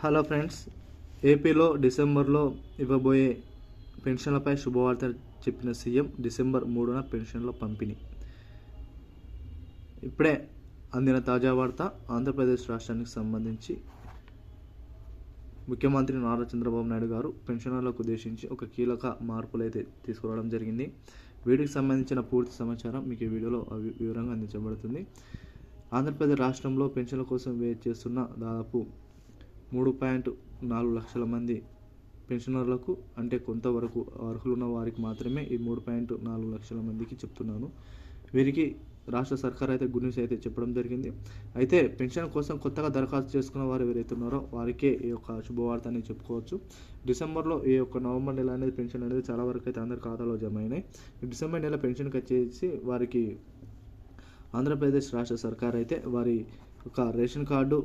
Hello friends ఏపీలో డిసెంబర్లో ఇవ్వబోయే పెన్షన్లపై శుభవార్త చెప్పిన సీఎం డిసెంబర్ మూడున పెన్షన్ల పంపిణీ. ఇప్పుడే అందిన తాజా వార్త ఆంధ్రప్రదేశ్ రాష్ట్రానికి సంబంధించి. ముఖ్యమంత్రి నారా చంద్రబాబు నాయుడు గారు పెన్షనర్లకు ఉద్దేశించి ఒక కీలక మార్పులు అయితే తీసుకురావడం జరిగింది. వీటికి సంబంధించిన పూర్తి సమాచారం మీకు ఈ వీడియోలో అవి- వివరంగా అందించబడుతుంది. ఆంధ్రప్రదేశ్ రాష్ట్రంలో పెన్షన్ల కోసం వేచి చేస్తున్న దాదాపు మూడు పాయింట్ నాలుగు లక్షల మంది పెన్షనర్లకు అంటే కొంతవరకు అర్హులు ఉన్న వారికి మాత్రమే ఈ మూడు పాయింట్ నాలుగు లక్షల మందికి చెప్తున్నాను. వీరికి రాష్ట్ర సర్కార్ అయితే గుడ్ న్యూస్ అయితే చెప్పడం జరిగింది. అయితే పెన్షన్ కోసం కొత్తగా దరఖాస్తు చేసుకున్న వారు ఎవరైతే ఉన్నారో వారికే ఈ యొక్క శుభవార్త అని చెప్పుకోవచ్చు. డిసెంబర్లో ఈ యొక్క నవంబర్ నెల అనేది పెన్షన్ అనేది చాలా వరకు అయితే అందరి ఖాతాలో జమ అయినాయి డిసెంబర్ నెల పెన్షన్కి వచ్చేసి వారికి ఆంధ్రప్రదేశ్ రాష్ట్ర సర్కార్ అయితే వారి ఒక రేషన్ కార్డు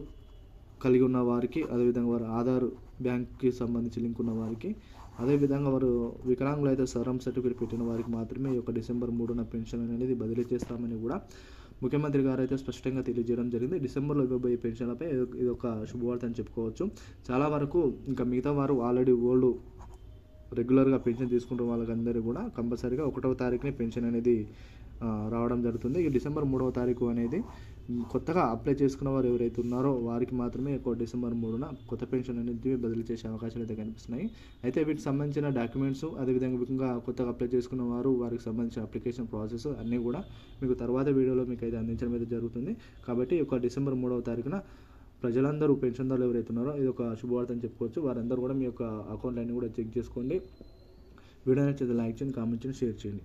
కలిగి ఉన్న వారికి అదేవిధంగా వారు ఆధార్ బ్యాంక్కి సంబంధించి లింక్ ఉన్న వారికి అదేవిధంగా వారు వికలాంగులు అయితే సరం సర్టిఫికేట్ పెట్టిన వారికి మాత్రమే ఈ యొక్క డిసెంబర్ మూడున పెన్షన్ అనేది బదిలీ చేస్తామని కూడా ముఖ్యమంత్రి గారు అయితే స్పష్టంగా తెలియజేయడం జరిగింది. డిసెంబర్లో ఇవ్వబోయే పెన్షన్లపై ఇది- ఒక శుభవార్త అని చెప్పుకోవచ్చు. చాలా వరకు ఇంకా మిగతా వారు ఆల్రెడీ ఓల్డ్ రెగ్యులర్గా పెన్షన్ తీసుకుంటున్న వాళ్ళకందరూ కూడా కంపల్సరీగా ఒకటవ తారీఖునే పెన్షన్ అనేది రావడం జరుగుతుంది. ఈ డిసెంబర్ మూడవ తారీఖు అనేది కొత్తగా అప్లై చేసుకున్న వారు ఎవరైతే ఉన్నారో వారికి మాత్రమే ఒక డిసెంబర్ మూడున కొత్త పెన్షన్ అనేది బదిలీ చేసే అవకాశాలు అయితే కనిపిస్తున్నాయి. అయితే వీటికి సంబంధించిన డాక్యుమెంట్స్ అదేవిధంగా ముఖ్యంగా కొత్తగా అప్లై చేసుకున్న వారు వారికి సంబంధించిన అప్లికేషన్ ప్రాసెస్ అన్నీ కూడా మీకు తర్వాత వీడియోలో మీకు అయితే అందించడం అయితే జరుగుతుంది. కాబట్టి ఒక డిసెంబర్ మూడవ తారీఖున ప్రజలందరూ పెన్షన్దారులు ఎవరైతే ఉన్నారో ఇది ఒక శుభవార్త అని చెప్పుకోవచ్చు. వారందరూ కూడా మీ యొక్క అకౌంట్ అన్ని కూడా చెక్ చేసుకోండి. వీడియో నచ్చితే లైక్ చేయండి కామెంట్ చేయండి షేర్ చేయండి.